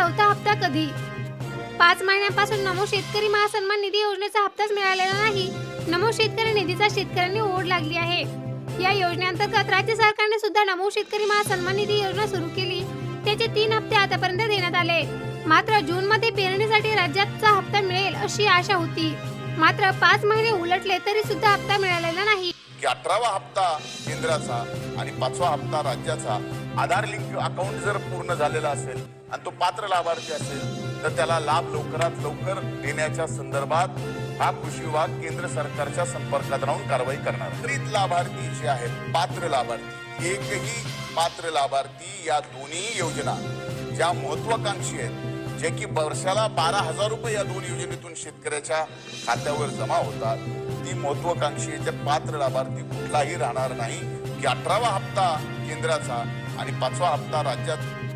चौथा हप्ता कधी? पाच महिन्यांपासून नमो शेतकरी महासन्मान निधी योजनेचा हप्ताच मिळालेला नाही. नमो शेतकरी निधीचा शेतकऱ्यांनी ओढ लागली आहे. या योजनेअंतर्गत राज्य सरकारने सुद्धा नमो शेतकरी महासन्मान निधी योजना सुरू केली. त्याचे तीन हप्ते आतापर्यंत देण्यात आले. मात्र जून मध्ये पेरणीसाठी राज्याचा हप्ता मिळेल अशी आशा होती. मात्र पाच महिने उलटले तरी सुद्धा हप्ता मिळालेला नाही. अठरावा हप्ता केंद्राचा आणि पाचवा हप्ता राज्याचा. आधार लिंक अकाउंट जर पूर्ण झालेला असेल आणि तो पात्र लाभार्थी असेल तर त्याला लाभ लवकरात लवकर देण्याच्या संदर्भात हा कृषी विभाग केंद्र सरकारच्या संपर्कात राहून कारवाई करणार. त्रित लाभार्थी जे आहेत पात्र लाभार्थी एकही पात्र लाभार्थी या दोन्ही योजना ज्या महत्वाकांक्षी आहेत जे की वर्षाला बारा हजार रुपये या दोन योजनेतून शेतकऱ्याच्या खात्यावर जमा होतात ती महत्वाकांक्षी पात्र लाभार्थी कुठलाही राहणार नाही की अठरावा हप्ता केंद्राचा आणि पाचवा हप्ता राज्यात